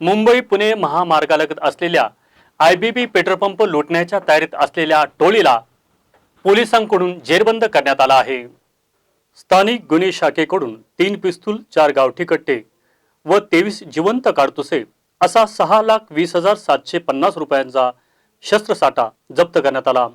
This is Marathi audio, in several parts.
मुंबई पुणे महामार्गालगत असलेल्या आय बी पेट्रोल पंप लुटण्याच्या तयारीत असलेल्या टोळीला पोलिसांकडून जेरबंद करण्यात आला आहे. स्थानिक गुन्हे शाखेकडून तीन पिस्तूल चार गावठी कट्टे व तेवीस जिवंत काडतुसे असा सहा लाख वीस हजार सातशे पन्नास रुपयांचा शस्त्रसाठा जप्त करण्यात आला.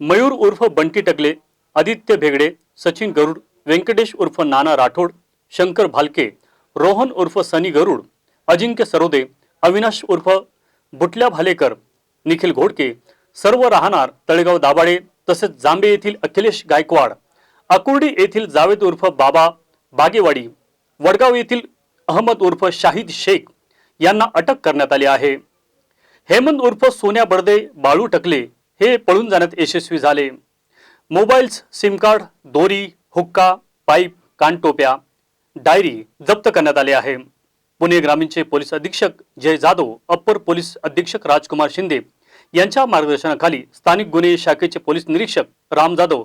मयूर उर्फ बंटी टगले आदित्य भेगडे सचिन गरुड व्यंकटेश उर्फ नाना राठोड शंकर भालके रोहन उर्फ सनी गरुड अजिंक्य सरोदे अविनाश उर्फ बुटल्या भालेकर निखिल घोडके सर्व राहणार तळेगाव दाभाडे तसेच जांबे येथील अखिलेश गायकवाड अकुर्डी येथील जावेद उर्फ बाबा बागेवाडी वडगाव येथील अहमद उर्फ शाहिद शेख यांना अटक करण्यात आली आहे. हेमंत उर्फ सोन्या बडदे बाळू टकले हे पळून जाण्यात यशस्वी झाले. मोबाईल्स सिम कार्ड दोरी हुक्का पाईप कानटोप्या डायरी जप्त करण्यात आले आहे. पुणे ग्रामीणचे पोलीस अधीक्षक जय जाधव अप्पर पोलीस अधीक्षक राजकुमार शिंदे यांच्या मार्गदर्शनाखाली स्थानिक गुन्हे शाखेचे पोलीस निरीक्षक राम जाधव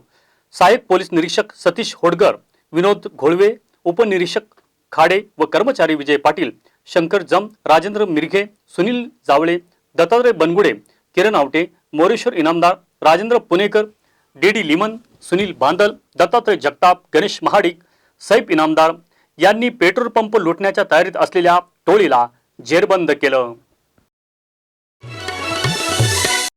सहाय्यक पोलीस निरीक्षक सतीश होडगर विनोद घोळवे उपनिरीक्षक खाडे व कर्मचारी विजय पाटील शंकर जम राजेंद्र मिरघे सुनील जावळे दत्तात्रय बनगुडे किरण आवटे मोरेश्वर इनामदार राजेंद्र पुणेकर डी डी लिमन सुनील बांदल दत्तात्रय जगताप गणेश महाडिक सैफ इनामदार यांनी पेट्रोल पंप लुटण्याच्या तयारीत असलेल्या टोळीला जेरबंद केलं.